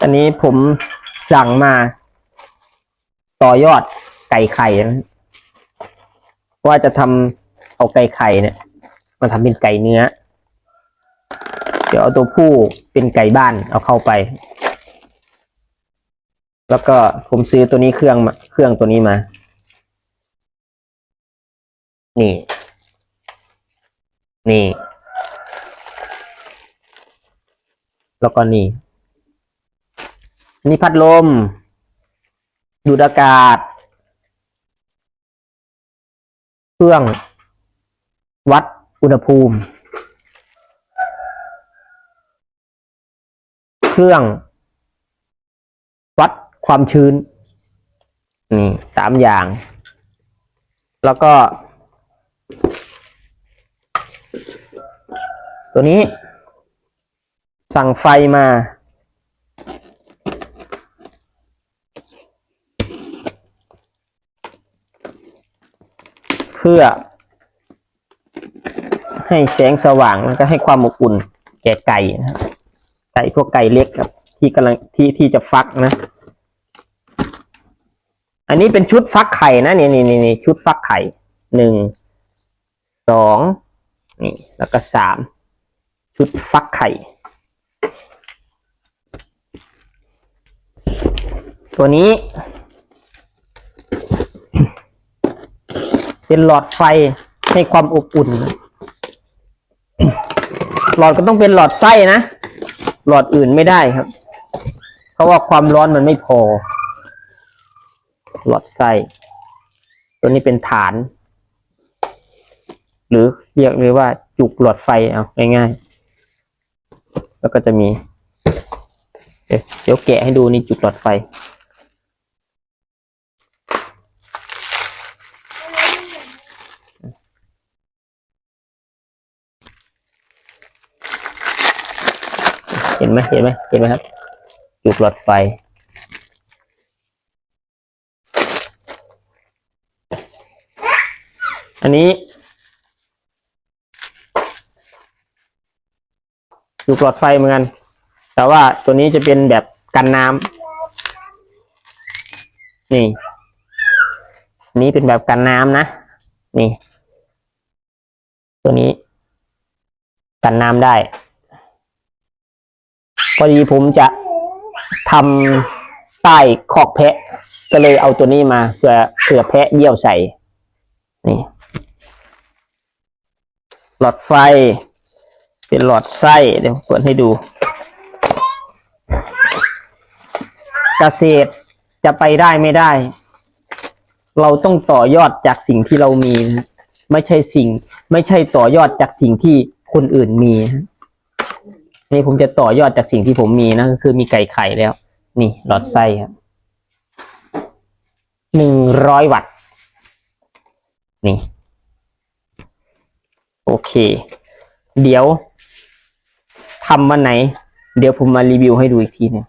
อันนี้ผมสั่งมา ต่อยอดไก่ไข่นะว่าจะทำเอาไก่ไข่เนี่ย มาทำเป็นไก่เนื้อ เดี๋ยวเอาตัวผู้เป็นไก่บ้านเอาเข้าไป แล้วก็ผมซื้อตัวนี้เครื่องมาเครื่องตัวนี้มา นี่ นี่ แล้วก็นี่ นี่พัดลม ดูดอากาศ เครื่อง วัดอุณหภูมิ เครื่อง วัดความชื้น นี่สามอย่าง แล้วก็ ตัวนี้ สั่งไฟมา เพื่อ ให้แสงสว่างแล้วก็ให้ความอบอุ่น แก่ไก่นะไก่พวกไก่เล็กครับ ที่กำลังที่ที่จะฟักนะ อันนี้เป็นชุดฟักไข่นะนี่นี่นี่นี่ชุดฟักไข่หนึ่งสองนี่แล้วก็สามชุดฟักไข่ ตัวนี้ เป็นหลอดไฟให้ความอบอุ่น หลอดก็ต้องเป็นหลอดไส้นะ หลอดอื่นไม่ได้ครับ เพราะว่าความร้อนมันไม่พอ หลอดไส้ ตัวนี้เป็นฐาน หรือเรียกเลยว่าจุกหลอดไฟเอาง่ายๆ แล้วก็จะมีเอ๊ะเดี๋ยวแกะให้ดูนี่จุกหลอดไฟ เห็นไหมเห็นไหมเห็นไหมครับ จุกหลอดไฟ อันนี้จุกหลอดไฟเหมือนกัน แต่ว่าตัวนี้จะเป็นแบบกันน้ำนี่นนี้เป็นแบบกันน้ำนะ นี่ ตัวนี้ กันน้ำได้ พอดีผมจะทำใต้คอกแพะ ก็เลยเอาตัวนี้มาเพื่อเผื่อแพะเยี่ยวใส่ นี่หลอดไฟ เป็นหลอดไส้เดี๋ยวเปิดให้ดูเกษตรจะไปได้ไม่ได้ เราต้องต่อยอดจากสิ่งที่เรามีนะไม่ใช่สิ่ง ไม่ใช่ต่อยอดจากสิ่งที่คนอื่นมีนะ นี่ผมจะต่อยอดจากสิ่งที่ผมมีนะก็คือมีไก่ไข่แล้ว นี่หลอดไส้ครับหนึ่งร้อยวัตต์นี่ โอเค เดี๋ยวทำวันไหน เดี๋ยวผมมารีวิวให้ดูอีกทีนึง